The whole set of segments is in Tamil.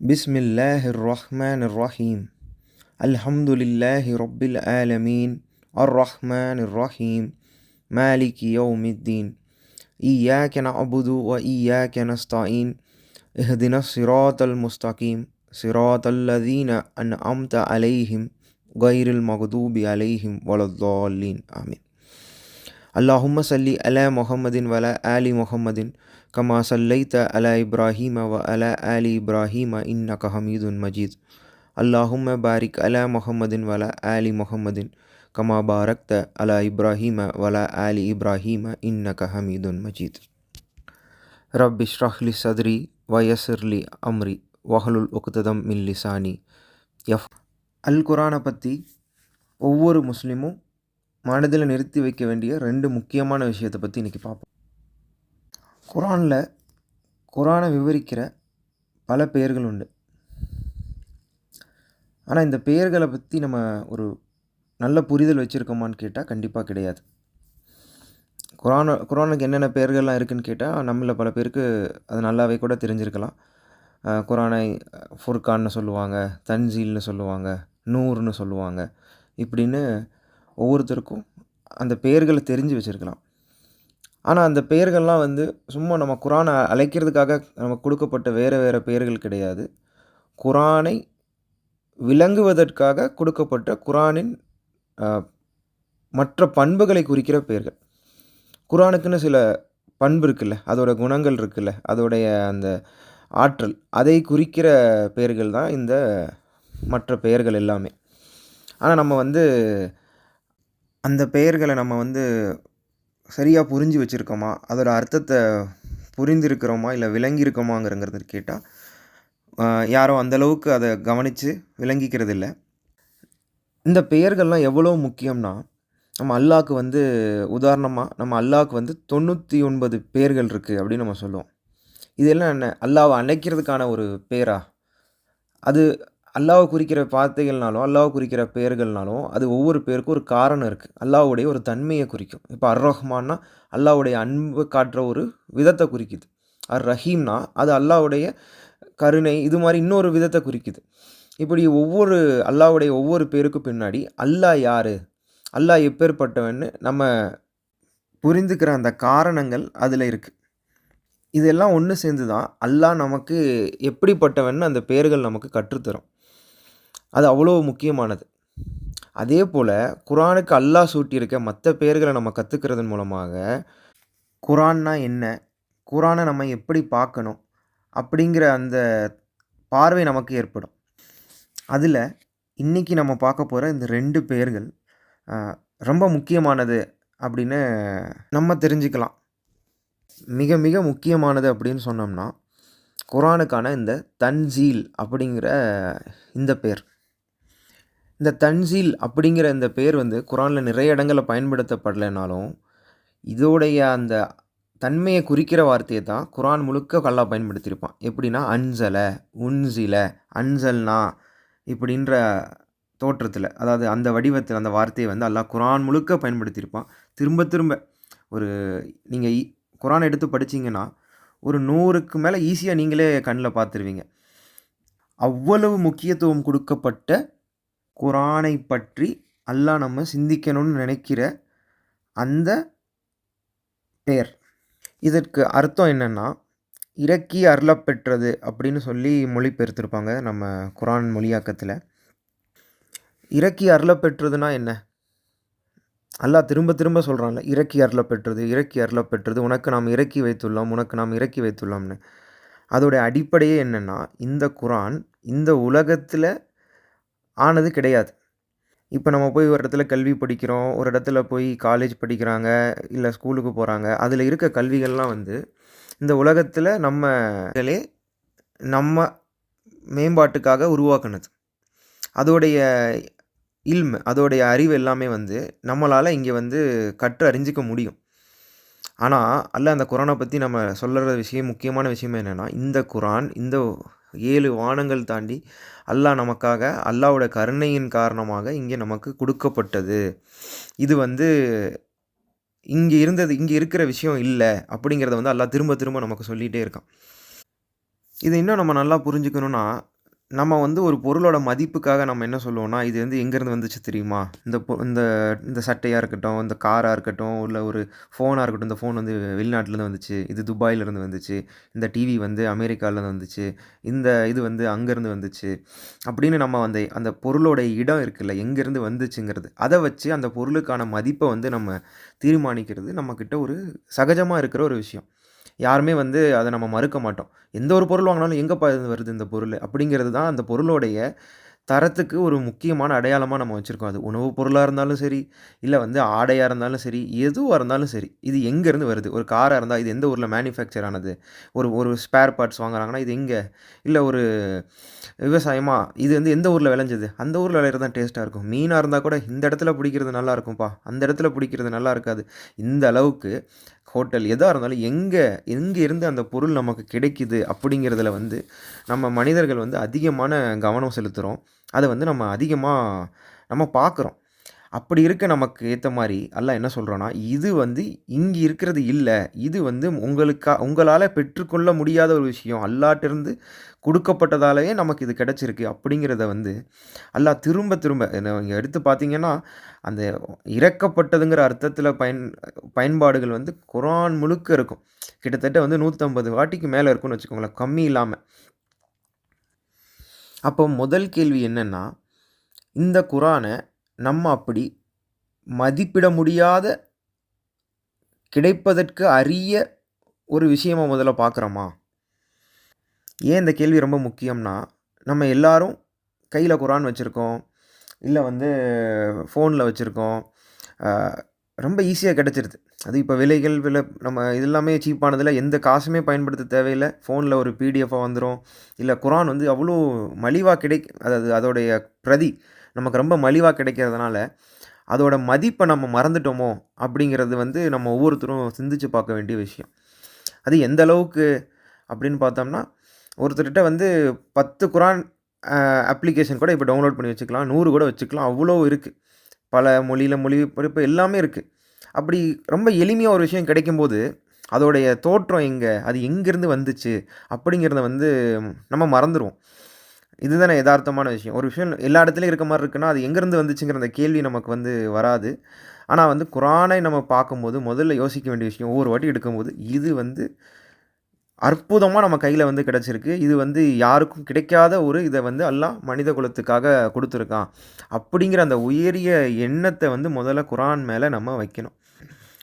بسم الله الرحمن الرحيم. الحمد لله رب العالمين. الرحمن الرحيم. مالك يوم الدين. إياك نعبد وإياك نستعين. اهدنا الصراط المستقيم. صراط الذين أنعمت عليهم. غير المغضوب عليهم ولا الضالين. آمين. اللهم صل على محمد وعلى آل محمد. கமா சல்லைத்த அல இப்ராஹீம வ அல அலி இப்ராஹீம இன்னக ஹமீதுன் மஜீத் அல்லாஹும் பாரிக் அல முஹம்மதின் வல ஆலி முஹம்மதின் கமா பாரக்த அல இப்ராஹீம வல ஆலி இப்ராஹீம இன்னக ஹமீதுன் மஜீத் ரப் இஷ்ரஹ்லி சத்ரி வயசிர்லி அம்ரி வஹலுல் உக்ததம் மில்லிசானி எஃப் அல் குரானை பற்றி ஒவ்வொரு முஸ்லீமும் மனதில் நிறுத்தி வைக்க வேண்டிய ரெண்டு முக்கியமான விஷயத்தை பற்றி இன்றைக்கி பார்ப்போம். குரானில் குரானை விவரிக்கிற பல பெயர்கள் உண்டு ஆனால் இந்த பெயர்களை பற்றி நம்ம ஒரு நல்ல புரிதல் வச்சுருக்கோமான்னு கேட்டால் கண்டிப்பாக கிடையாது. குரான குரானுக்கு என்னென்ன பெயர்கள்லாம் இருக்குதுன்னு கேட்டால் நம்மள பல பேருக்கு அது நல்லாவே கூட தெரிஞ்சிருக்கலாம். குரானை ஃபுர்கான்னு சொல்லுவாங்க தன்சீல்னு சொல்லுவாங்க நூறுன்னு சொல்லுவாங்க. இப்படின்னு ஒவ்வொருத்தருக்கும் அந்த பெயர்களை தெரிஞ்சு வச்சுருக்கலாம். ஆனால் அந்த பெயர்கள்லாம் வந்து சும்மா நம்ம குரானை அழைக்கிறதுக்காக நமக்கு கொடுக்கப்பட்ட வேறு வேறு பெயர்கள் கிடையாது. குரானை விளங்குவதற்காக கொடுக்கப்பட்ட குரானின் மற்ற பண்புகளை குறிக்கிற பெயர்கள். குரானுக்குன்னு சில பண்பு இருக்குல்ல அதோட குணங்கள் இருக்குல்ல அதோடைய அந்த ஆற்றல் அதை குறிக்கிற பெயர்கள் தான் இந்த மற்ற பெயர்கள் எல்லாமே. ஆனால் நம்ம வந்து அந்த பெயர்களை நம்ம வந்து சரியாக புரிஞ்சு வச்சுருக்கோமா? அதோட அர்த்தத்தை புரிந்திருக்கிறோமா? இல்லை விளங்கியிருக்கோமாங்கிறங்கிறது கேட்டால் யாரும் அந்தளவுக்கு அதை கவனித்து விளங்கிக்கிறது இல்லை இந்த பெயர்கள்லாம் எவ்வளோ முக்கியம்னா நம்ம அல்லாஹ்க்கு வந்து உதாரணமாக நம்ம அல்லாவுக்கு வந்து தொண்ணூற்றி ஒன்பது பேர்கள் இருக்குது அப்படின்னு நம்ம சொல்லுவோம். இதெல்லாம் என்ன? அல்லாவை அழைக்கிறதுக்கான ஒரு பேரா? அது அல்லாவை குறிக்கிற வார்த்தைகள்னாலும் அல்லாவை குறிக்கிற பெயர்கள்னாலும் அது ஒவ்வொரு பேருக்கும் ஒரு காரணம் இருக்குது அல்லாவுடைய ஒரு தன்மையை குறிக்கும். இப்போ அர் ரஹ்மான்னா அல்லாவுடைய அன்பு காட்டுற ஒரு விதத்தை குறிக்குது. அர் ரஹீம்னா அது அல்லாவுடைய கருணை இது மாதிரி இன்னொரு விதத்தை குறிக்குது. இப்படி ஒவ்வொரு அல்லாவுடைய ஒவ்வொரு பேருக்கு பின்னாடி அல்லாஹ் யார்? அல்லாஹ் எப்பேற்பட்டவன்னு நம்ம புரிந்துக்கிற அந்த காரணங்கள் அதில் இருக்குது இதெல்லாம் ஒன்று சேர்ந்து தான் அல்லாஹ் நமக்கு எப்படிப்பட்டவன்னு அந்த பேர்கள் நமக்கு கற்றுத்தரும். அது அவ்வளோ முக்கியமானது. அதே போல் குரானுக்கு அல்லாஹ் சூட்டியிருக்க மற்ற பேர்களை நம்ம கற்றுக்கிறதன் மூலமாக குரான்னா என்ன? குரானை நம்ம எப்படி பார்க்கணும்? அப்படிங்கிற அந்த பார்வை நமக்கு ஏற்படும். அதில் இன்றைக்கி நம்ம பார்க்க போகிற இந்த ரெண்டு பேர்கள் ரொம்ப முக்கியமானது அப்படின்னு நம்ம தெரிஞ்சுக்கலாம். மிக மிக முக்கியமானது அப்படின்னு சொன்னோம்னா குரானுக்கான இந்த தன்சீல் அப்படிங்கிற இந்த பேர் இந்த தன்சீல் அப்படிங்கிற இந்த பேர் வந்து குரானில் நிறைய இடங்களில் பயன்படுத்தப்படலைனாலும் இதோடைய அந்த தன்மையை குறிக்கிற வார்த்தையை தான் குரான் முழுக்க கல்லா பயன்படுத்தியிருப்பான். எப்படின்னா அன்சல உன்சில அன்சல்னா இப்படின்ற தோற்றத்தில் அதாவது அந்த வடிவத்தில் அந்த வார்த்தையை வந்து அல்லாஹ் குரான் முழுக்க பயன்படுத்தியிருப்பான். திரும்ப திரும்ப ஒரு நீங்கள் குரான் எடுத்து படிச்சிங்கன்னா ஒரு நூறுக்கு மேலே ஈஸியாக நீங்களே கண்ணில் பார்த்துருவீங்க. அவ்வளவு முக்கியத்துவம் கொடுக்கப்பட்ட குரானை பற்றி அல்லாஹ் நம்ம சிந்திக்கணும்னு நினைக்கிற அந்த பெயர் இதற்கு அர்த்தம் என்னென்னா இறக்கி அருளப்பெற்றது அப்படின்னு சொல்லி மொழிபெயர்த்திருப்பாங்க நம்ம குரான் மொழியாக்கத்தில். இறக்கி அருளப்பெற்றதுனா என்ன? அல்லாஹ் திரும்ப திரும்ப சொல்கிறான்ல இறக்கி அருளப்பெற்றது இறக்கி அருளப்பெற்றது உனக்கு நாம் இறக்கி வைத்துள்ளோம் உனக்கு நாம் இறக்கி வைத்துள்ளோம்னு. அதோடைய அடிப்படையே என்னென்னா இந்த குரான் இந்த உலகத்தில் ஆனது கிடையாது. இப்போ நம்ம போய் ஒரு இடத்துல கல்வி படிக்கிறோம் ஒரு இடத்துல போய் காலேஜ் படிக்கிறாங்க இல்லை ஸ்கூலுக்கு போகிறாங்க அதில் இருக்க கல்விகள்லாம் வந்து இந்த உலகத்தில் நம்மளே நம்ம மேம்பாட்டுக்காக உருவாக்குனது. அதோடைய இல்மு அதோடைய அறிவு எல்லாமே வந்து நம்மளால் இங்கே வந்து கற்று அறிஞ்சிக்க முடியும். ஆனால் அல்ல அந்த குரானை பற்றி நம்ம சொல்கிற விஷயம் முக்கியமான விஷயம் என்னென்னா இந்த குரான் இந்த ஏழு வானங்கள் தாண்டி அல்லாஹ் நமக்காக அல்லாவோட கருணையின் காரணமாக இங்கே நமக்கு கொடுக்கப்பட்டது. இது வந்து இங்கே இருந்தது இங்கே இருக்கிற விஷயம் இல்லை அப்படிங்கிறத வந்து அல்லாஹ் திரும்ப திரும்ப நமக்கு சொல்லிகிட்டே இருக்கான். இது இன்னும் நம்ம நல்லா புரிஞ்சுக்கணுன்னா நம்ம வந்து ஒரு பொருளோட மதிப்புக்காக நம்ம என்ன சொல்லுவோம்னா, இது வந்து எங்கேருந்து வந்துச்சு தெரியுமா? இந்த பொ இந்த இந்த சட்டையாக இருக்கட்டும், இந்த காராக இருக்கட்டும், இல்லை ஒரு ஃபோனாக இருக்கட்டும். இந்த ஃபோன் வந்து வெளிநாட்டிலேருந்து வந்துச்சு. இது துபாயிலேருந்து வந்துச்சு. இந்த டிவி வந்து அமெரிக்காவிலேருந்து வந்துச்சு. இந்த இது வந்து அங்கேருந்து வந்துச்சு. அப்படின்னு நம்ம அந்த அந்த பொருளோட இடம் இருக்குல்ல, எங்கேருந்து வந்துச்சுங்கிறது. அதை வச்சு அந்த பொருளுக்கான மதிப்பை வந்து நம்ம தீர்மானிக்கிறது நம்மக்கிட்ட ஒரு சகஜமாக இருக்கிற ஒரு விஷயம். யாருமே வந்து அதை நம்ம மறுக்க மாட்டோம். எந்த ஒரு பொருள் வாங்கினாலும் எங்கேப்பா இருந்து வருது இந்த பொருள் அப்படிங்கிறது தான் அந்த பொருளோடைய தரத்துக்கு ஒரு முக்கியமான அடையாளமாக நம்ம வச்சுருக்கோம் அது உணவுப் பொருளாக இருந்தாலும் சரி, இல்லை வந்து ஆடையாக இருந்தாலும் சரி, எதுவாக இருந்தாலும் சரி. இது எங்கேருந்து வருது? ஒரு காராக இருந்தால் இது எந்த ஊரில் மேனுஃபேக்சர் ஆனது? ஒரு ஒரு ஸ்பேர் பார்ட்ஸ் வாங்குறாங்கன்னா, இது எங்கே இல்லை ஒரு விவசாயமாக இது வந்து எந்த ஊரில் விளைஞ்சது? அந்த ஊரில் விளையிறது தான் டேஸ்ட்டாக இருக்கும். மீனாக இருந்தால் கூட இந்த இடத்துல பிடிக்கிறது நல்லா இருக்கும்ப்பா. அந்த இடத்துல பிடிக்கிறது நல்லா இருக்காது. இந்த அளவுக்கு ஹோட்டல் எதாக இருந்தாலும் எங்கே எங்கே இருந்து அந்த பொருள் நமக்கு கிடைக்குது அப்படிங்கிறதுல வந்து நம்ம மனிதர்கள் வந்து அதிகமான கவனம் செலுத்துகிறோம் அதை வந்து நம்ம அதிகமாக நம்ம பார்க்குறோம். அப்படி இருக்க நமக்கு ஏற்ற மாதிரி எல்லாம் என்ன சொல்கிறோன்னா இது வந்து இங்கே இருக்கிறது இல்லை இது வந்து உங்களுக்கா உங்களால் பெற்றுக்கொள்ள முடியாத ஒரு விஷயம். அல்லாட்டிருந்து கொடுக்கப்பட்டதாலேயே நமக்கு இது கிடச்சிருக்கு அப்படிங்கிறத வந்து எல்லாம் திரும்ப திரும்ப இங்கே எடுத்து பார்த்தீங்கன்னா, அந்த இறக்கப்பட்டதுங்கிற அர்த்தத்தில் பயன் பயன்பாடுகள் வந்து குரான் முழுக்க இருக்கும். கிட்டத்தட்ட வந்து 150 வாட்டிக்கு மேலே இருக்கும்னு வச்சுக்கோங்களேன். கம்மி இல்லாமல் அப்போ முதல் கேள்வி என்னென்னா இந்த குரானை நம்ம அப்படி மதிப்பிட முடியாத கிடைப்பதற்கு அரிய ஒரு விஷயமா முதல்ல பார்க்குறோமா? ஏன் இந்த கேள்வி ரொம்ப முக்கியம்னா, நம்ம எல்லாரும் கையில் குரான் வச்சுருக்கோம் இல்லை வந்து ஃபோனில் வச்சுருக்கோம் ரொம்ப ஈஸியாக கிடைச்சிருது. அது இப்போ விலைகள் வில நம்ம இது எல்லாமே எந்த காசுமே பயன்படுத்த தேவையில்லை ஃபோனில் ஒரு பிடிஎஃபாக வந்துடும் இல்லை குரான் வந்து அவ்வளோ மலிவாக கிடை அதாவது அதோடைய பிரதி நமக்கு ரொம்ப மலிவாக கிடைக்கிறதுனால, அதோட மதிப்பை நம்ம மறந்துட்டோமோ? அப்படிங்கிறது வந்து நம்ம ஒவ்வொருத்தரும் சிந்திச்சு பார்க்க வேண்டிய விஷயம். அது எந்த அளவுக்கு அப்படின்னு பார்த்தோம்னா, ஒருத்தர்கிட்ட வந்து பத்து குரான் அப்ளிகேஷன் கூட இப்போ டவுன்லோட் பண்ணி வச்சுக்கலாம். நூறு கூட வச்சுக்கலாம். அவ்வளோ இருக்குது பல மொழியில் மொழிபெயர்ப்பு எல்லாமே இருக்குது அப்படி ரொம்ப எளிமையாக ஒரு விஷயம் கிடைக்கும்போது, அதோடைய தோற்றம் எங்கே அது எங்கேருந்து வந்துச்சு? அப்படிங்கிறத வந்து நம்ம மறந்துடுவோம் இதுதானே எதார்த்தமான விஷயம். ஒரு விஷயம் எல்லா இடத்துலையும் இருக்க மாதிரி இருக்குன்னா, அது எங்கேருந்து வந்துச்சுங்கிற அந்த கேள்வி நமக்கு வந்து வராது. ஆனால் வந்து குரானை நம்ம பார்க்கும்போது, முதல்ல யோசிக்க வேண்டிய விஷயம் ஒவ்வொரு வாட்டி எடுக்கும்போது, இது வந்து அற்புதமாக நம்ம கையில் வந்து கிடச்சிருக்கு இது வந்து யாருக்கும் கிடைக்காத ஒரு இதை வந்து எல்லாம் மனித குலத்துக்காக கொடுத்துருக்கான் அப்படிங்கிற அந்த உயரிய எண்ணத்தை வந்து முதல்ல குரான் மேலே நம்ம வைக்கணும்.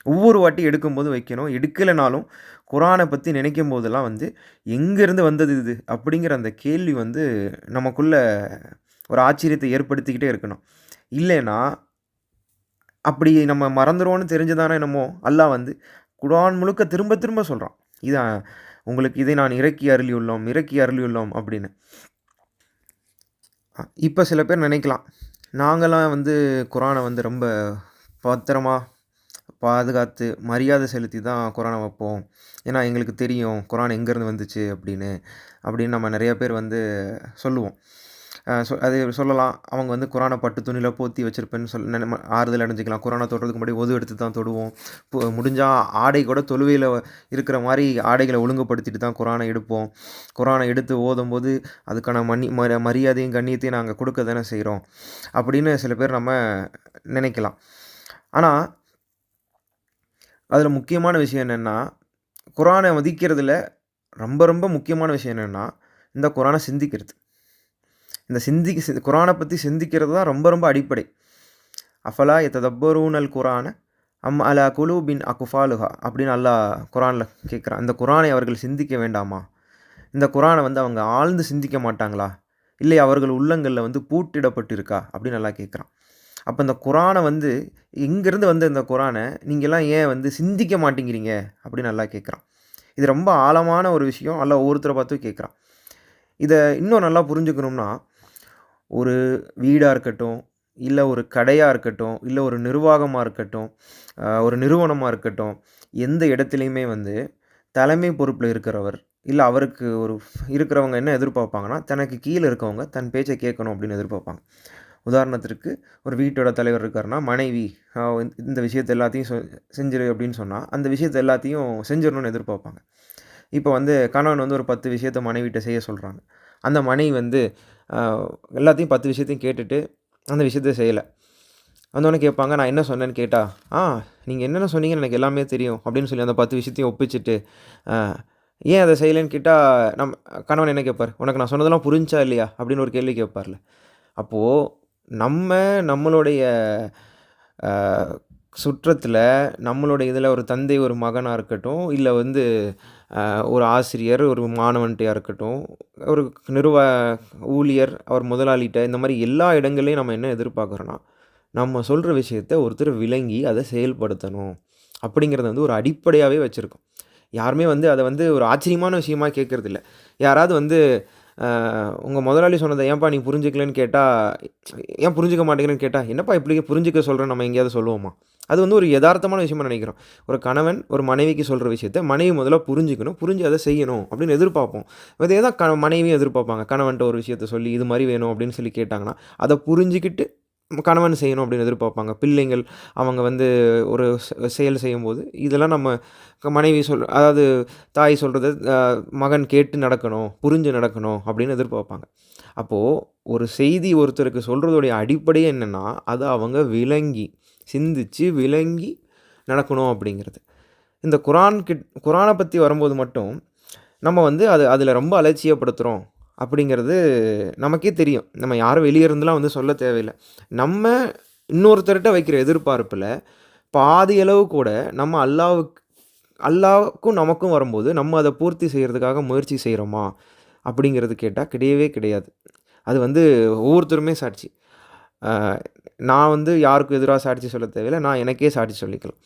ஒவ்வொரு வாட்டி எடுக்கும்போது வைக்கணும். எடுக்கலைனாலும் குரானை பற்றி நினைக்கும் போதெல்லாம் வந்து, எங்கேருந்து வந்தது இது? அப்படிங்கிற அந்த கேள்வி வந்து நமக்குள்ள ஒரு ஆச்சரியத்தை ஏற்படுத்திக்கிட்டே இருக்கணும். இல்லைன்னா, அப்படி நம்ம மறந்துடுவோன்னு தெரிஞ்சுதானே என்னமோ, அல்லா வந்து குரான் முழுக்க திரும்ப திரும்ப சொல்கிறான் இதான் உங்களுக்கு இதை நான் இறக்கி அருளியுள்ளோம், இறக்கி அருளியுள்ளோம் அப்படின்னு. இப்போ சில பேர் நினைக்கலாம், நாங்களாம் வந்து குரானை வந்து ரொம்ப பத்திரமாக பாதுகாத்து, மரியாதை செலுத்தி தான் குர்ஆன வைப்போம். ஏன்னா எங்களுக்கு தெரியும் குரான் எங்கேருந்து வந்துச்சு அப்படின்னு. அப்படின்னு நம்ம நிறைய பேர் வந்து சொல்லுவோம். சொ அது சொல்லலாம். அவங்க வந்து குரானை பட்டு துணியில் போத்தி வச்சுருப்பேன்னு சொல் நம்ம ஆறுதல் அடைஞ்சிக்கலாம் குரானை தொடுறதுக்கு முன்னாடி ஒது எடுத்து தான் தொடுவோம். முடிஞ்சால் ஆடை கூட தொழுவையில் இருக்கிற மாதிரி ஆடைகளை ஒழுங்குபடுத்திட்டு தான் குரானை எடுப்போம். குரானை எடுத்து ஓதும்போது, அதுக்கான மன்னி ம மரியாதையும், கண்ணியத்தையும் நாங்கள் கொடுக்க தானே செய்கிறோம் அப்படின்னு சில பேர் நம்ம நினைக்கலாம். ஆனால் அதில் முக்கியமான விஷயம் என்னென்னா குரானை மதிக்கிறதுல ரொம்ப ரொம்ப முக்கியமான விஷயம் என்னென்னா இந்த குரானை சிந்திக்கிறது. இந்த சிந்திக்க சி குரானை பற்றி சிந்திக்கிறது தான் ரொம்ப ரொம்ப அடிப்படை. அஃபலா யததப்பரூனல் குர்ஆன அம் அலா குலூபின் அகுஃபாலுஹா அப்படின்னு நல்லா குரானில் கேட்குறான். இந்த குரானை அவர்கள் சிந்திக்க வேண்டாமா? இந்த குரானை வந்து அவங்க ஆழ்ந்து சிந்திக்க மாட்டாங்களா? இல்லை அவர்கள் உள்ளங்களில் வந்து பூட்டிடப்பட்டிருக்கா? அப்படின்னு நல்லா கேட்குறான். அப்போ இந்த குரானை வந்து இங்கேருந்து வந்த இந்த குரானை நீங்கள்லாம் ஏன் வந்து சிந்திக்க மாட்டேங்கிறீங்க? அப்படின்னு நல்லா கேட்குறான். இது ரொம்ப ஆழமான ஒரு விஷயம். அல்ல ஒவ்வொருத்தரை பார்த்தும் கேட்குறான். இதை இன்னும் நல்லா புரிஞ்சுக்கணும்னா, ஒரு வீடாக இருக்கட்டும், இல்லை ஒரு கடையாக இருக்கட்டும், இல்லை ஒரு நிர்வாகமாக இருக்கட்டும், ஒரு நிறுவனமாக இருக்கட்டும், எந்த இடத்துலையுமே வந்து தலைமை பொறுப்பில் இருக்கிறவர், இல்லை அவருக்கு ஒரு இருக்கிறவங்க என்ன எதிர்பார்ப்பாங்கன்னா, தனக்கு கீழே இருக்கவங்க தன் பேச்சை கேட்கணும் அப்படின்னு எதிர்பார்ப்பாங்க. உதாரணத்திற்கு ஒரு வீட்டோட தலைவர் இருக்காருன்னா, மனைவி இந்த விஷயத்தை எல்லாத்தையும் செஞ்சிரு அப்படின்னு சொன்னால் அந்த விஷயத்தை எல்லாத்தையும் செஞ்சிடணும்னு எதிர்பார்ப்பாங்க. இப்போ வந்து கணவன் வந்து ஒரு பத்து விஷயத்த மனைவிட்ட செய்ய சொல்கிறாங்க அந்த மனைவி வந்து எல்லாத்தையும் பத்து விஷயத்தையும் கேட்டுட்டு அந்த விஷயத்த செய்யலை. வந்தோடனே கேட்பாங்க நான் என்ன சொன்னேன்னு கேட்டால் ஆ நீங்கள் என்னென்ன சொன்னீங்கன்னு எனக்கு எல்லாமே தெரியும் அப்படின்னு சொல்லி அந்த பத்து விஷயத்தையும் ஒப்பிச்சிட்டு ஏன் அதை செய்யலைன்னு கேட்டால் நம் கணவன் என்ன கேட்பார் உனக்கு நான் சொன்னதெல்லாம் புரிஞ்சா இல்லையா? அப்படின்னு ஒரு கேள்வி கேட்பார்ல. அப்போது நம்ம நம்மளுடைய சுற்றத்தில் நம்மளுடைய இதில் ஒரு தந்தை ஒரு மகனாக இருக்கட்டும் இல்லை வந்து ஒரு ஆசிரியர் ஒரு மாணவன்கிட்டையாக இருக்கட்டும் ஒரு நிறுவ ஊழியர் அவர் முதலாளிகிட்ட இந்த மாதிரி எல்லா இடங்கள்லையும் நம்ம என்ன எதிர்பார்க்குறோன்னா நம்ம சொல்கிற விஷயத்த ஒருத்தர் விளங்கி அதை செயல்படுத்தணும் அப்படிங்கிறத வந்து ஒரு அடிப்படையாகவே வச்சுருக்கோம். யாருமே வந்து அதை வந்து ஒரு ஆச்சரியமான விஷயமா கேட்குறதில்ல யாராவது வந்து உங்கள் முதலாளி சொன்னதை ஏன்பா நீ புரிஞ்சுக்கலன்னு கேட்டால் ஏன் புரிஞ்சுக்க மாட்டேங்கிறேன்னு கேட்டால் என்னப்பா இப்படி புரிஞ்சிக்க சொல்கிறேன் நம்ம எங்கேயாவது சொல்லுவோமா? அது வந்து ஒரு யதார்த்தமான விஷயமா நினைக்கிறோம். ஒரு கணவன் ஒரு மனைவிக்கு சொல்கிற விஷயத்த மனைவி முதல்ல புரிஞ்சுக்கணும் புரிஞ்சு அதை செய்யணும் அப்படின்னு எதிர்பார்ப்போம். இதே தான் க மனைவியும் எதிர்பார்ப்பாங்க. கணவன்ட்ட ஒரு விஷயத்த சொல்லி இது மாதிரி வேணும் அப்படின்னு சொல்லி கேட்டாங்கன்னா அதை புரிஞ்சுக்கிட்டு கணவன் செய்யணும் அப்படின்னு எதிர்பார்ப்பாங்க. பிள்ளைங்கள் அவங்க வந்து ஒரு செயல் செய்யும்போது இதெல்லாம் நம்ம மனைவி சொல் அதாவது தாய் சொல்கிறத மகன் கேட்டு நடக்கணும் புரிஞ்சு நடக்கணும் அப்படின்னு எதிர்பார்ப்பாங்க. அப்போது ஒரு செய்தி ஒருத்தருக்கு சொல்கிறதுடைய அடிப்படையே என்னென்னா அதை அவங்க விளங்கி சிந்திச்சு விளங்கி நடக்கணும் அப்படிங்கிறது. இந்த குரான் கிட் குரானை பற்றி வரும்போது மட்டும் நம்ம வந்து அது அதில் ரொம்ப அலட்சியப்படுத்துகிறோம் அப்படிங்கிறது நமக்கே தெரியும். நம்ம யாரும் வெளியே இருந்துலாம் வந்து சொல்ல தேவையில்லை. நம்ம இன்னொருத்தர்கிட்ட வைக்கிற எதிர்பார்ப்பில் பாதி அளவு கூட நம்ம அல்லாவுக்கு அல்லாவுக்கும் நமக்கும் வரும்போது நம்ம அதை பூர்த்தி செய்கிறதுக்காக முயற்சி செய்கிறோமா அப்படிங்கிறது கேட்டால் கிடையவே கிடையாது. அது வந்து ஒவ்வொருத்தருமே சாட்சி. நான் வந்து யாருக்கும் எதிராக சாட்சி சொல்ல தேவையில்லை. நான் எனக்கே சாட்சி சொல்லிக்கலாம்.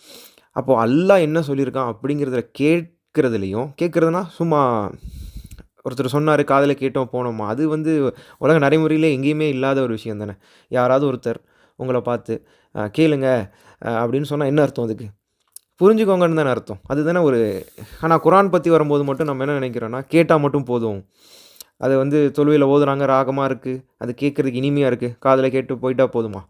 அப்போது அல்லாஹ் என்ன சொல்லியிருக்கான் அப்படிங்கிறத கேட்குறதுலையும் கேட்குறதுனா சும்மா ஒருத்தர் சொன்னார் காதில் கேட்டோம் போனோமா? அது வந்து உலக நடைமுறையில் எங்கேயுமே இல்லாத ஒரு விஷயம் தானே. யாராவது ஒருத்தர் உங்களை பார்த்து கேளுங்க அப்படின்னு சொன்னால் என்ன அர்த்தம் அதுக்கு? புரிஞ்சுக்கோங்கன்னு தானே அர்த்தம். அதுதானே ஒரு ஆனால் குரான் பற்றி வரும்போது மட்டும் நம்ம என்ன நினைக்கிறோன்னா கேட்டால் மட்டும் போதும். அது வந்து தொழுவையில் ஓதுறாங்க ராகமாக இருக்குது அது கேட்குறதுக்கு இனிமையாக இருக்குது காதில் கேட்டு போயிட்டால் போதுமா?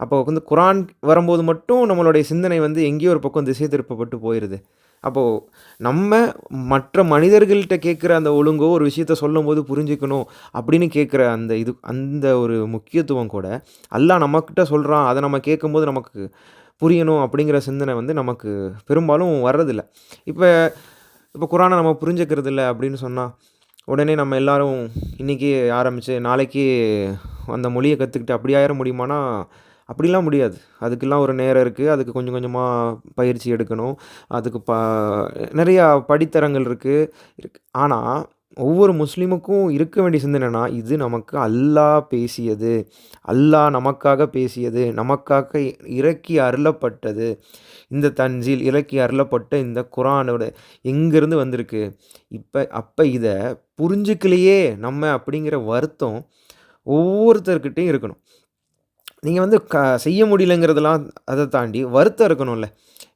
அப்போ வந்து குரான் வரும்போது மட்டும் நம்மளுடைய சிந்தனை வந்து எங்கேயோ ஒரு பக்கம் திசை திருப்பப்பட்டு போயிடுது அப்போது நம்ம மற்ற மனிதர்கள்கிட்ட கேட்குற அந்த ஒழுங்கோ ஒரு விஷயத்த சொல்லும்போது புரிஞ்சுக்கணும் அப்படின்னு கேட்குற அந்த இது அந்த ஒரு முக்கியத்துவம் கூட அல்லா நம்மக்கிட்ட சொல்கிறான் அதை நம்ம கேட்கும்போது நமக்கு புரியணும் அப்படிங்கிற சிந்தனை வந்து நமக்கு பெரும்பாலும் வர்றதில்ல. இப்போ இப்போ குரானை நம்ம புரிஞ்சுக்கிறது இல்லை அப்படின்னு சொன்னால் உடனே நம்ம எல்லாரும் இன்றைக்கி ஆரம்பித்து நாளைக்கு அந்த மொழியை கற்றுக்கிட்டு அப்படி ஆயிட முடியுமானா அப்படிலாம் முடியாது. அதுக்கெல்லாம் ஒரு நேரம் இருக்குது அதுக்கு கொஞ்சம் கொஞ்சமாக பயிற்சி எடுக்கணும். அதுக்கு ப நிறையா படித்தரங்கள் இருக்குது இருக்கு. ஆனால் ஒவ்வொரு முஸ்லீமுக்கும் இருக்க வேண்டிய சிந்தனைனா இது நமக்கு அல்லாஹ் பேசியது. அல்லாஹ் நமக்காக பேசியது. நமக்காக இறக்கி அருளப்பட்டது. இந்த தஞ்சில் இறக்கி அருளப்பட்ட இந்த குரானோட எங்கேருந்து வந்திருக்கு? இப்போ அப்போ இதை புரிஞ்சுக்கலையே நம்ம அப்படிங்கிற வருத்தம் ஒவ்வொருத்தர்கிட்டையும் இருக்கணும். நீங்கள் வந்து க செய்ய முடியலங்கிறதெல்லாம் அதை தாண்டி வருத்தம் இருக்கணும்ல.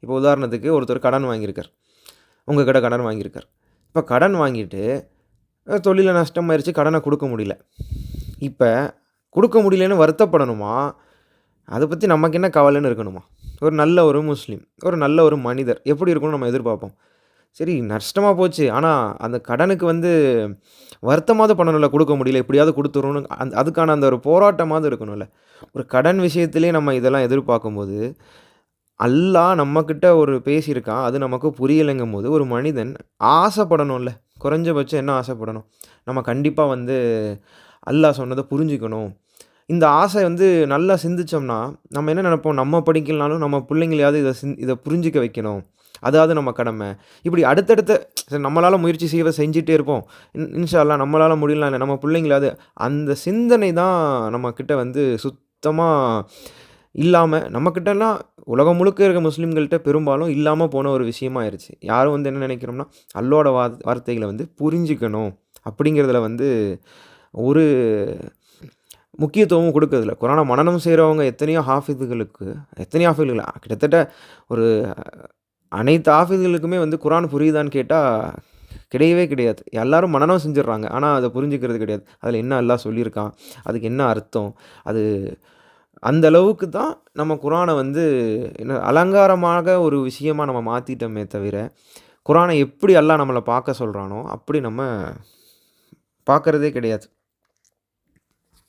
இப்போ உதாரணத்துக்கு ஒருத்தர் கடன் வாங்கியிருக்கார். உங்கள் கிட்ட கடன் வாங்கியிருக்கார். இப்போ கடன் வாங்கிட்டு தொழிலில் நஷ்டம் நஷ்டமாயிருச்சு கடனை கொடுக்க முடியல. இப்போ கொடுக்க முடியலன்னு வருத்தப்படணுமா? அதை பற்றி நமக்கு என்ன கவலைன்னு இருக்கணுமா? ஒரு நல்ல ஒரு முஸ்லீம் ஒரு நல்ல ஒரு மனிதர் எப்படி இருக்கணும்னு நம்ம எதிர்பார்ப்போம். சரி நஷ்டமாக போச்சு. ஆனால் அந்த கடனுக்கு வந்து வருத்தமாவது பண்ணணும்ல கொடுக்க முடியல எப்படியாவது கொடுத்துருணும் அந்த அதுக்கான அந்த ஒரு போராட்டமாவது இருக்கணும்ல. ஒரு கடன் விஷயத்திலே நம்ம இதெல்லாம் எதிர்பார்க்கும்போது அல்லாஹ் நம்மக்கிட்ட ஒரு பேசியிருக்கான் அது நமக்கு புரியலைங்கும் போது ஒரு மனிதன் ஆசைப்படணும்ல. குறைஞ்சபட்சம் என்ன ஆசைப்படணும்? நம்ம கண்டிப்பாக வந்து அல்லாஹ் சொன்னதை புரிஞ்சுக்கணும். இந்த ஆசை வந்து நல்லா சிந்திச்சோம்னா நம்ம என்ன நினைப்போம்? நம்ம படிக்கலனாலும் நம்ம பிள்ளைங்களையாவது இதை சிந் இதை புரிஞ்சிக்க வைக்கணும். அதாவது நம்ம கடமை. இப்படி அடுத்தடுத்த நம்மளால் முயற்சி செய்வ செஞ்சுட்டே இருப்போம் இன் நம்மளால் முடியலாம் இல்லை நம்ம பிள்ளைங்களாவது அந்த சிந்தனை தான் நம்மக்கிட்ட வந்து சுத்தமாக இல்லாமல் நம்மக்கிட்டலாம் உலகம் முழுக்க இருக்க முஸ்லீம்கள்கிட்ட பெரும்பாலும் இல்லாமல் போன ஒரு விஷயமா ஆயிடுச்சு யாரும் வந்து என்ன நினைக்கிறோம்னா அல்லோட வா வார்த்தைகளை வந்து புரிஞ்சுக்கணும் அப்படிங்கிறதுல வந்து ஒரு முக்கியத்துவமும் கொடுக்கறதில்ல. குரானை மனனம் செய்கிறவங்க எத்தனையோ ஹாஃபிதுகளுக்கு எத்தனையோ ஹாஃபிதுகள் கிட்டத்தட்ட ஒரு அனைத்து ஹாஃபிதுகளுக்குமே வந்து குரான் புரியுதான்னு கேட்டால் கிடையவே கிடையாது. எல்லாரும் மனனம் செஞ்சிடுறாங்க ஆனால் அதை புரிஞ்சுக்கிறது கிடையாது. அதில் என்ன எல்லாம் சொல்லியிருக்கான்? அதுக்கு என்ன அர்த்தம்? அது அந்த அளவுக்கு தான் நம்ம குரானை வந்து என்ன அலங்காரமாக ஒரு விஷயமாக நம்ம மாற்றிட்டோமே தவிர குரானை எப்படி எல்லாம் நம்மளை பார்க்க சொல்கிறானோ அப்படி நம்ம பார்க்குறதே கிடையாது.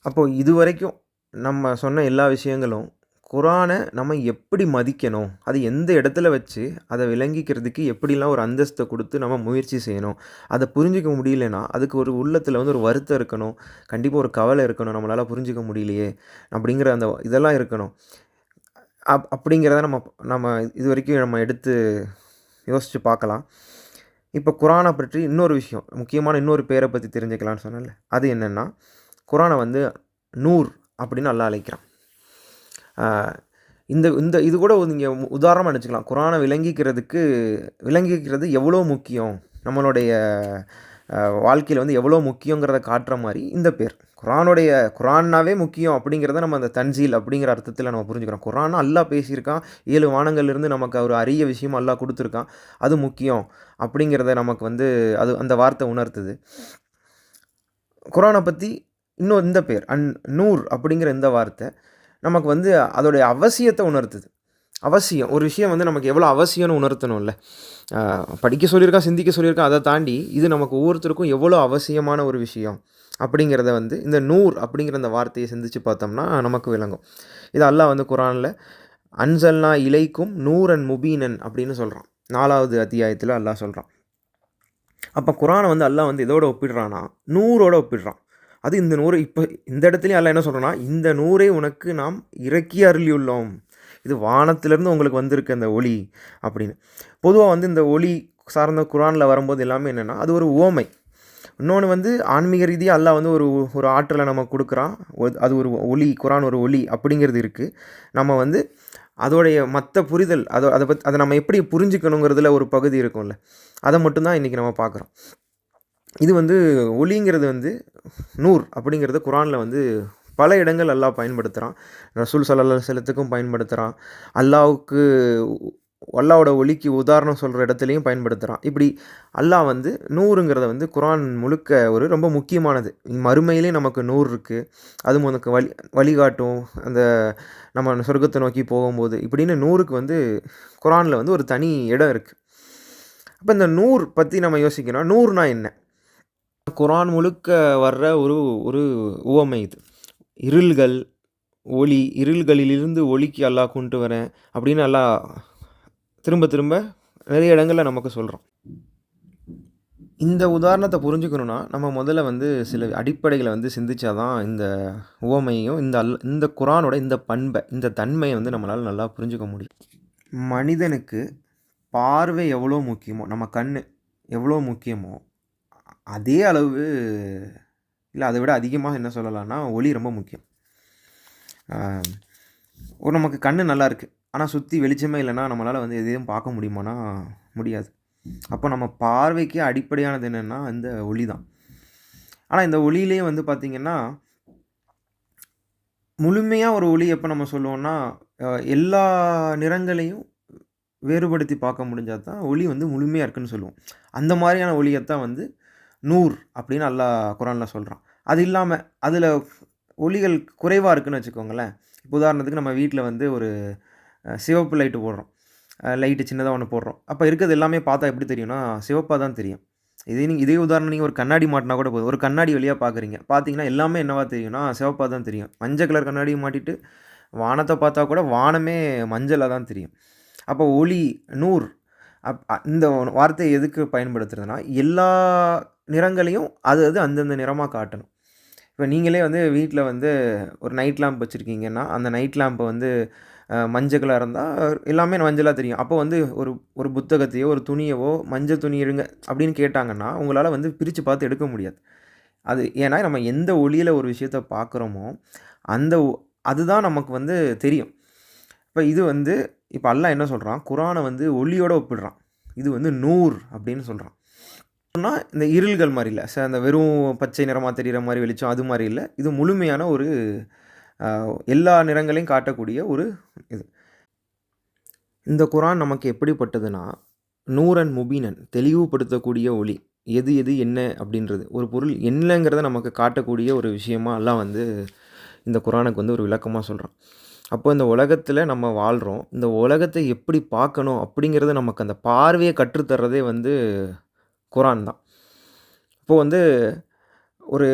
அப்போது இது வரைக்கும் நம்ம சொன்ன எல்லா விஷயங்களும் குரானை நம்ம எப்படி மதிக்கணும்? அது எந்த இடத்துல வச்சு அதை விளங்கிக்கிறதுக்கு எப்படிலாம் ஒரு அந்தஸ்தை கொடுத்து நம்ம முயற்சி செய்யணும்? அதை புரிஞ்சிக்க முடியலனா அதுக்கு ஒரு உள்ளத்தில் வந்து ஒரு வருத்தம் இருக்கணும். கண்டிப்பாக ஒரு கவலை இருக்கணும். நம்மளால் புரிஞ்சிக்க முடியலையே அப்படிங்கிற அந்த இதெல்லாம் இருக்கணும். அப் அப்படிங்கிறத நம்ம நம்ம இது வரைக்கும் நம்ம எடுத்து யோசித்து பார்க்கலாம். இப்போ குரானை பற்றி இன்னொரு விஷயம் முக்கியமான இன்னொரு பேரை பற்றி தெரிஞ்சுக்கலாம்னு சொன்னேன்ல. அது என்னென்னா குரானை வந்து நூர் அப்படின்னு நல்லா அழைக்கிறான். இந்த இந்த இது கூட நீங்கள் உதாரணமாக நினச்சிக்கலாம். குரானை விளங்கிக்கிறதுக்கு விளங்கிக்கிறது எவ்வளோ முக்கியம்? நம்மளுடைய வாழ்க்கையில் வந்து எவ்வளோ முக்கியங்கிறத காட்டுற மாதிரி இந்த பேர். குரானுடைய குரான்னாவே முக்கியம் அப்படிங்கிறத நம்ம அந்த தன்சீல் அப்படிங்கிற அர்த்தத்தில் நம்ம புரிஞ்சுக்கிறோம். குரான் அல்லா பேசியிருக்கான். ஏழு வானங்கள்லேருந்து நமக்கு ஒரு அரிய விஷயம் அல்லா கொடுத்துருக்கான். அது முக்கியம் அப்படிங்கிறத நமக்கு வந்து அது அந்த வார்த்தை உணர்த்துது. குரானை பற்றி இன்னும் இந்த பேர். அன் நூர் அப்படிங்கிற இந்த வார்த்தை. நமக்கு வந்து அதோடைய அவசியத்தை உணர்த்துது. அவசியம். ஒரு விஷயம் வந்து நமக்கு எவ்வளோ அவசியம்னு உணர்த்தணும்ல. படிக்க சொல்லியிருக்கான் சிந்திக்க சொல்லியிருக்கான் அதை தாண்டி இது நமக்கு ஒவ்வொருத்தருக்கும் எவ்வளோ அவசியமான ஒரு விஷயம் அப்படிங்கிறத வந்து இந்த நூர் அப்படிங்கிற அந்த வார்த்தையை சிந்திச்சு பார்த்தோம்னா நமக்கு விளங்கும். இது அல்லாஹ் வந்து குரானில் அன்சல்னா இலைக்கும் நூரன் முபீனன் அப்படின்னு சொல்கிறான் நாலாவது அத்தியாயத்தில் அல்லாஹ் சொல்கிறான் அப்போ குரானை வந்து அல்லாஹ் வந்து இதோட ஒப்பிடுறான்னா நூறோட ஒப்பிடுறான். அது இந்த நூறு இப்போ இந்த இடத்துலையும் எல்லாம் என்ன சொல்கிறோன்னா இந்த நூரை உனக்கு நாம் இறக்கி அருளியுள்ளோம். இது வானத்திலேருந்து உங்களுக்கு வந்திருக்கு அந்த ஒளி அப்படின்னு. பொதுவாக வந்து இந்த ஒளி சார்ந்த குரானில் வரும்போது எல்லாமே என்னென்னா அது ஒரு ஓமை. இன்னொன்று வந்து ஆன்மீக ரீதியாக அல்லாஹ் வந்து ஒரு ஒரு ஆற்றலை நம்ம கொடுக்குறான். அது ஒரு ஒளி குரான் ஒரு ஒளி அப்படிங்கிறது இருக்குது நம்ம வந்து அதோடைய மற்ற புரிதல் அதை அதை பற்றி அதை நம்ம எப்படி புரிஞ்சுக்கணுங்கிறதுல ஒரு பகுதி இருக்கும்ல. அதை மட்டும்தான் இன்றைக்கி நம்ம பார்க்குறோம். இது வந்து ஒளிங்கிறது வந்து நூர் அப்படிங்கிறது குரானில் வந்து பல இடங்கள் அல்லாஹ் பயன்படுத்துகிறான் ரசூல் சல்லா செல்லத்துக்கும் பயன்படுத்துகிறான் அல்லாவுக்கு அல்லாவோட ஒளிக்கு உதாரணம் சொல்கிற இடத்துலையும் பயன்படுத்துகிறான் இப்படி அல்லாஹ் வந்து நூறுங்கிறத வந்து குரான் முழுக்க ஒரு ரொம்ப முக்கியமானது. மறுமையிலே நமக்கு நூறு இருக்குது அது உனக்கு வழி வழிகாட்டும். அந்த நம்ம சொர்க்கத்தை நோக்கி போகும்போது இப்படின்னு நூறுக்கு வந்து குரானில் வந்து ஒரு தனி இடம் இருக்குது அப்போ இந்த நூறு பற்றி நம்ம யோசிக்கணும் நூறுனா என்ன? குரான் முழுக்க வர்ற ஒரு ஒரு உவமை இது. இருள்கள் ஒளி இருள்களிலிருந்து ஒளிக்கு அல்லாஹ் கொண்டு வரேன் அப்படின்னு அல்லாஹ் திரும்ப திரும்ப நிறைய இடங்களில் நமக்கு சொல்கிறோம் இந்த உதாரணத்தை புரிஞ்சுக்கணுன்னா நம்ம முதல்ல வந்து சில அடிப்படைகளை வந்து சிந்திச்சாதான் இந்த உவமையும் இந்த அல் இந்த குரானோட இந்த பண்பை இந்த தன்மையை வந்து நம்மளால் நல்லா புரிஞ்சுக்க முடியும். மனிதனுக்கு பார்வை எவ்வளோ முக்கியமோ நம்ம கண் எவ்வளோ முக்கியமோ அதே அளவு இல்லை அதை விட அதிகமாக என்ன சொல்லலாம்னா ஒளி ரொம்ப முக்கியம். ஒரு நமக்கு கண் நல்லா இருக்குது ஆனால் சுற்றி வெளிச்சமே இல்லைன்னா நம்மளால் வந்து எதையும் பார்க்க முடியுமானா முடியாது. அப்போ நம்ம பார்வைக்கு அடிப்படையானது என்னென்னா இந்த ஒளி தான் ஆனால் இந்த ஒளியிலே வந்து பார்த்திங்கன்னா முழுமையாக ஒரு ஒளி எப்போ நம்ம சொல்லுவோம்னா எல்லா நிறங்களையும் வேறுபடுத்தி பார்க்க முடிஞ்சால் தான் ஒளி வந்து முழுமையாக இருக்குன்னு சொல்லுவோம். அந்த மாதிரியான ஒளியைத்தான் வந்து நூர் அப்படின்னு அல்லாஹ் குரானில் சொல்கிறான் அது இல்லாமல் அதில் ஒளிகள் குறைவாக இருக்குன்னு வச்சுக்கோங்களேன். இப்போ உதாரணத்துக்கு நம்ம வீட்டில் வந்து ஒரு சிவப்பு லைட்டு போடுறோம். லைட்டு சின்னதாக ஒன்று போடுறோம். அப்போ இருக்கிறது எல்லாமே பார்த்தா எப்படி தெரியும்னா சிவப்பாக தான் தெரியும். இதே நீங்கள் இதே உதாரணம் நீங்கள் ஒரு கண்ணாடி மாட்டினா கூட போதும். ஒரு கண்ணாடி வழியாக பார்க்குறீங்க பார்த்தீங்கன்னா எல்லாமே என்னவா தெரியும்னா சிவப்பாக தான் தெரியும். மஞ்சள் கலர் கண்ணாடி மாட்டிட்டு வானத்தை பார்த்தா கூட வானமே மஞ்சளாக தான் தெரியும். அப்போ ஒளி நூர் அப் இந்த வார்த்தையை எதுக்கு பயன்படுத்துறதுனா எல்லா நிறங்களையும் அது அது அந்தந்த நிறமாக காட்டணும். இப்போ நீங்களே வந்து வீட்டில் வந்து ஒரு நைட் லேம்ப் வச்சுருக்கீங்கன்னா அந்த நைட் லேம்பை வந்து மஞ்சள் கலராக இருந்தால் எல்லாமே மஞ்சளாக தெரியும். அப்போ வந்து ஒரு ஒரு புத்தகத்தையோ ஒரு துணியவோ மஞ்சள் துணி இருங்க அப்படின்னு கேட்டாங்கன்னா உங்களால் வந்து பிரித்து பார்த்து எடுக்க முடியாது. அது ஏன்னா நம்ம எந்த ஒளியில் ஒரு விஷயத்த பார்க்குறோமோ அந்த ஒ- அதுதான் நமக்கு வந்து தெரியும். இப்போ இது வந்து இப்போ அல்லா என்ன சொல்கிறான் குரானை வந்து ஒளியோடு ஒப்பிடுறான். இது வந்து நூறு அப்படின்னு சொல்கிறான் இந்த இருள்கள் மாதிரி இல்லை சார் அந்த வெறும் பச்சை நிறமாக தெரிகிற மாதிரி வெளிச்சம் அது மாதிரி இல்லை. இது முழுமையான ஒரு எல்லா நிறங்களையும் காட்டக்கூடிய ஒரு இது. இந்த குரான் நமக்கு எப்படிப்பட்டதுன்னா நூரன் முபீனன் தெளிவுபடுத்தக்கூடிய ஒளி. எது எது என்ன அப்படின்றது. ஒரு பொருள் என்னங்கிறத நமக்கு காட்டக்கூடிய ஒரு விஷயமா எல்லாம் வந்து இந்த குரானுக்கு வந்து ஒரு விளக்கமாக சொல்கிறான் அப்போ இந்த உலகத்தில் நம்ம வாழ்கிறோம் இந்த உலகத்தை எப்படி பார்க்கணும் அப்படிங்கிறத நமக்கு அந்த பார்வையை கற்றுத்தர்றதே வந்து குரான் தான். இப்போது வந்து ஒரு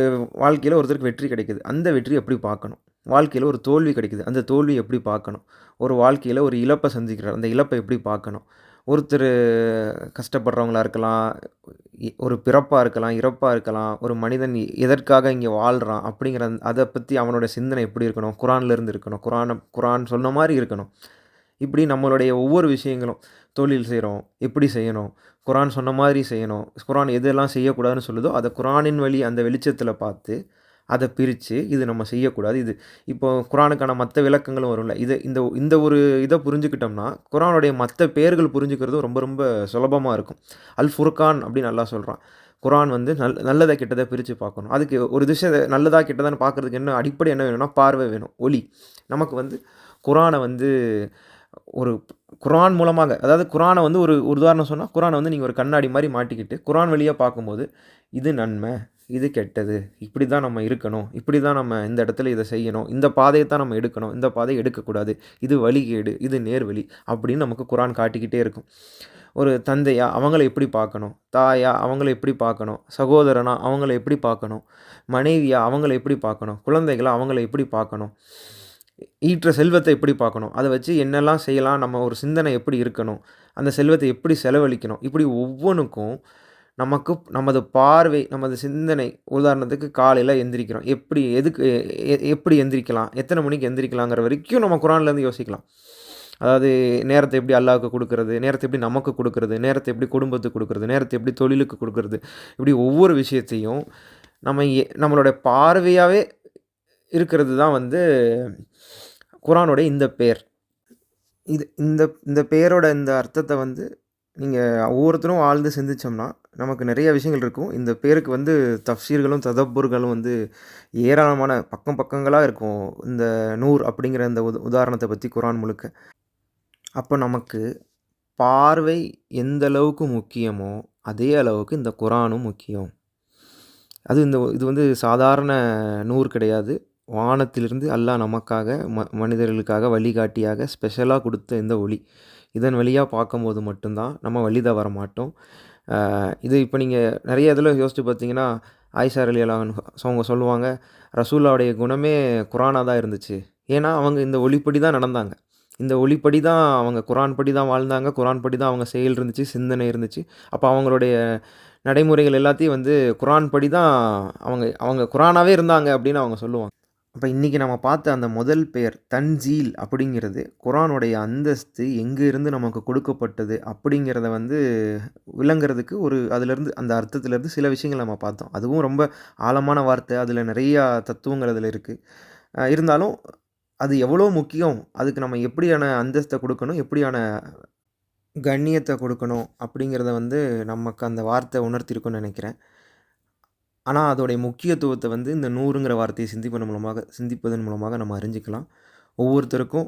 வாழ்க்கையில் ஒருத்தருக்கு வெற்றி கிடைக்குது. அந்த வெற்றி எப்படி பார்க்கணும்? வாழ்க்கையில் ஒரு தோல்வி கிடைக்குது. அந்த தோல்வி எப்படி பார்க்கணும்? ஒரு வாழ்க்கையில் ஒரு இழப்பை சந்திக்கிறார் அந்த இழப்பை எப்படி பார்க்கணும்? ஒருத்தர் கஷ்டப்படுறவங்களா இருக்கலாம் ஒரு பிறப்பாக இருக்கலாம் இறப்பாக இருக்கலாம் ஒரு மனிதன் எதற்காக இங்கே வாழ்கிறான் அப்படிங்கிற அதை பற்றி அவனோட சிந்தனை எப்படி இருக்கணும்? குரான்லேருந்து இருக்கணும். குரானை குரான் சொன்ன மாதிரி இருக்கணும். இப்படி நம்மளுடைய ஒவ்வொரு விஷயங்களும் தொழில் செய்கிறோம் எப்படி செய்யணும் குரான் சொன்ன மாதிரி செய்யணும் குரான் எதெல்லாம் செய்யக்கூடாதுன்னு சொல்லுதோ அதை குரானின் வழி அந்த வெளிச்சத்தில் பார்த்து அதை பிரித்து இது நம்ம செய்யக்கூடாது. இது இப்போ குரானுக்கான மற்ற விளக்கங்களும் வரும்ல இதை இந்த இந்த ஒரு இதை புரிஞ்சுக்கிட்டோம்னா குரானுடைய மற்ற பேர்கள் புரிஞ்சுக்கிறதும் ரொம்ப ரொம்ப சுலபமாக இருக்கும். அல் ஃபுர்கான் அப்படின்னு நல்லா சொல்கிறான் குரான் வந்து நல் நல்லதாக கெட்டதை பிரித்து பார்க்கணும். அதுக்கு ஒரு திசை நல்லதாக கெட்டதான்னு பார்க்குறதுக்கு என்ன அடிப்படை என்ன வேணும்னா பார்வை வேணும் ஒளி நமக்கு வந்து குரானை வந்து ஒரு குரான் மூலமாக அதாவது குரானை வந்து ஒரு உதாரணம் சொன்னால் குரானை வந்து நீங்கள் ஒரு கண்ணாடி மாதிரி மாட்டிக்கிட்டு குரான் வழியாக பார்க்கும்போது இது நன்மை இது கெட்டது இப்படி தான் நம்ம இருக்கணும் இப்படி தான் நம்ம இந்த இடத்துல இதை செய்யணும் இந்த பாதையை தான் நம்ம எடுக்கணும் இந்த பாதையை எடுக்கக்கூடாது இது வழிகேடு இது நேர்வழி அப்படின்னு நமக்கு குரான் காட்டிக்கிட்டே இருக்கும். ஒரு தந்தையா அவங்கள எப்படி பார்க்கணும்? தாயா அவங்கள எப்படி பார்க்கணும்? சகோதரனா அவங்கள எப்படி பார்க்கணும்? மனைவியா அவங்கள எப்படி பார்க்கணும்? குழந்தைகளை அவங்கள எப்படி பார்க்கணும்? ஈற்ற செல்வத்தை எப்படி பார்க்கணும்? அதை வச்சு என்னெல்லாம் செய்யலாம்? நம்ம ஒரு சிந்தனை எப்படி இருக்கணும்? அந்த செல்வத்தை எப்படி செலவழிக்கணும்? இப்படி ஒவ்வொன்றுக்கும் நமக்கு நமது பார்வை நமது சிந்தனை உதாரணத்துக்கு காலையில் எந்திரிக்கிறோம். எப்படி எதுக்கு எப்படி எந்திரிக்கலாம்? எத்தனை மணிக்கு எந்திரிக்கலாங்கிற வரைக்கும் நம்ம குரான்லேருந்து யோசிக்கலாம். அதாவது நேரத்தை எப்படி அல்லாவுக்கு கொடுக்குறது? நேரத்தை எப்படி நமக்கு கொடுக்குறது? நேரத்தை எப்படி குடும்பத்துக்கு கொடுக்குறது? நேரத்தை எப்படி தொழிலுக்கு கொடுக்குறது? இப்படி ஒவ்வொரு விஷயத்தையும் நம்ம நம்மளோட பார்வையாகவே இருக்கிறது தான் வந்து குரானோடைய இந்த பேர். இது இந்த இந்த பேரோட இந்த அர்த்தத்தை வந்து நீங்கள் ஒவ்வொருத்தரும் ஆழ்ந்து சிந்திச்சோம்னா நமக்கு நிறைய விஷயங்கள் இருக்கும். இந்த பேருக்கு வந்து தஃசீர்களும் ததப்பூர்களும் வந்து ஏராளமான பக்கம் பக்கங்களாக இருக்கும். இந்த நூர் அப்படிங்கிற இந்த உத உதாரணத்தை பற்றி குரான் முழுக்க. அப்போ நமக்கு பார்வை எந்த அளவுக்கு முக்கியமோ அதே அளவுக்கு இந்த குரானும் முக்கியம். அது இந்த இது வந்து சாதாரண நூறு கிடையாது. வானத்திலிருந்து அல்லாஹ் நமக்காக ம மனிதர்களுக்காக வழிகாட்டியாக ஸ்பெஷலாக கொடுத்த இந்த ஒளி. இதன் வழியாக பார்க்கும்போது மட்டும்தான் நம்ம வழி தவற மாட்டோம் இது இப்போ நீங்கள் நிறைய இதில் யோசித்து பார்த்தீங்கன்னா ஆயிஷா அலி அலான் அவங்க சொல்லுவாங்க ரசூல்லாவுடைய குணமே குரானாக தான் இருந்துச்சு. ஏன்னா அவங்க இந்த ஒளிப்படி தான் நடந்தாங்க. இந்த ஒளிப்படி தான் அவங்க குரான் படி தான் வாழ்ந்தாங்க குரான் படி தான் அவங்க செயல் இருந்துச்சு சிந்தனை இருந்துச்சு. அப்போ அவங்களுடைய நடைமுறைகள் எல்லாத்தையும் வந்து குரான் படி தான் அவங்க அவங்க குரானாகவே இருந்தாங்க அப்படின்னு அவங்க சொல்லுவாங்க. அப்போ இன்றைக்கி நம்ம பார்த்த அந்த முதல் பெயர் தன்ஜீல் அப்படிங்கிறது குரானுடைய அந்தஸ்து எங்கே இருந்து நமக்கு கொடுக்கப்பட்டது அப்படிங்கிறத வந்து விளங்குறதுக்கு ஒரு அதுலேருந்து அந்த அர்த்தத்துலேருந்து சில விஷயங்கள் நம்ம பார்த்தோம். அதுவும் ரொம்ப ஆழமான வார்த்தை அதில் நிறையா தத்துவங்கள் அதில் இருக்குது இருந்தாலும் அது எவ்வளோ முக்கியம் அதுக்கு நம்ம எப்படியான அந்தஸ்தை கொடுக்கணும் எப்படியான கண்ணியத்தை கொடுக்கணும் அப்படிங்கிறத வந்து நமக்கு அந்த வார்த்தை உணர்த்திருக்குன்னு நினைக்கிறேன். ஆனால் அதோடைய முக்கியத்துவத்தை வந்து இந்த நூறுங்கிற வார்த்தையை சிந்திப்பதன் மூலமாக சிந்திப்பதன் மூலமாக நம்ம அறிஞ்சிக்கலாம். ஒவ்வொருத்தருக்கும்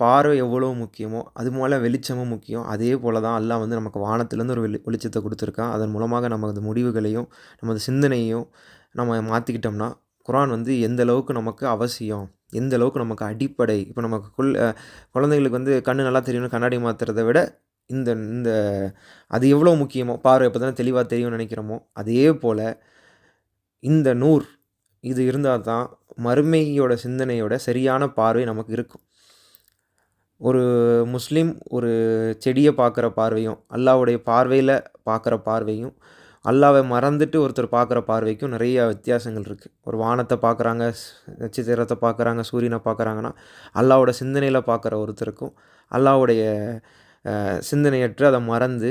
பார்வை எவ்வளோ முக்கியமோ அது போல் வெளிச்சமும் முக்கியம். அதே போல் தான் எல்லாம் வந்து நமக்கு வானத்துலேருந்து ஒரு வெளி வெளிச்சத்தை கொடுத்துருக்கான். அதன் மூலமாக நமது முடிவுகளையும் நமது சிந்தனையையும் நம்ம மாற்றிக்கிட்டோம்னா குரான் வந்து எந்த அளவுக்கு நமக்கு அவசியம் எந்த அளவுக்கு நமக்கு அடிப்படை இப்போ நமக்கு குள் குழந்தைங்களுக்கு வந்து கண்ணு நல்லா தெரியணும் கண்ணாடி மாற்றுறத விட இந்த இந்த அது எவ்வளோ முக்கியமோ பார்வை எப்போ தானே தெளிவாக தெரியும்னு நினைக்கிறோமோ அதே போல் இந்த நூர் இது இருந்தால் தான் மறுமையோட சிந்தனையோட சரியான பார்வை நமக்கு இருக்கும். ஒரு முஸ்லீம் ஒரு செடியை பார்க்குற பார்வையும் அல்லாவுடைய பார்வையில் பார்க்குற பார்வையும் அல்லாவை மறந்துட்டு ஒருத்தர் பார்க்குற பார்வைக்கும் நிறைய வித்தியாசங்கள் இருக்குது ஒரு வானத்தை பார்க்குறாங்க நட்சத்திரத்தை பார்க்குறாங்க சூரியனை பார்க்குறாங்கன்னா அல்லாவோட சிந்தனையில் பார்க்குற ஒருத்தருக்கும் அல்லாவுடைய சிந்தனையற்று அதை மறந்து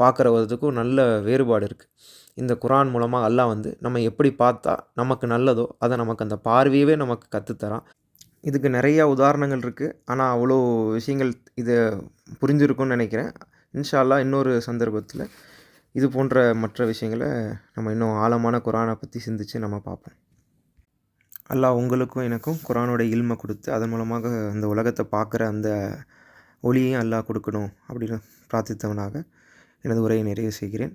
பார்க்குற ஒருத்தருக்கும் நல்ல வேறுபாடு இருக்குது இந்த குரான் மூலமாக அல்லாஹ் வந்து நம்ம எப்படி பார்த்தா நமக்கு நல்லதோ அதை நமக்கு அந்த பார்வையவே நமக்கு கற்றுத்தரான் இதுக்கு நிறையா உதாரணங்கள் இருக்குது ஆனால் அவ்வளோ விஷயங்கள் இதை புரிஞ்சிருக்கும்னு நினைக்கிறேன். இன்ஷால்லா இன்னொரு சந்தர்ப்பத்தில் இது போன்ற மற்ற விஷயங்களை நம்ம இன்னும் ஆழமான குரானை பற்றி சிந்தித்து நம்ம பார்ப்போம். அல்லாஹ் உங்களுக்கும் எனக்கும் குரானோட இல்மை கொடுத்து அதன் மூலமாக அந்த உலகத்தை பார்க்குற அந்த ஒளியையும் அல்லாஹ் கொடுக்கணும் அப்படின்னு பிரார்த்தித்தவனாக எனது உரையை நிறைவு செய்கிறேன்.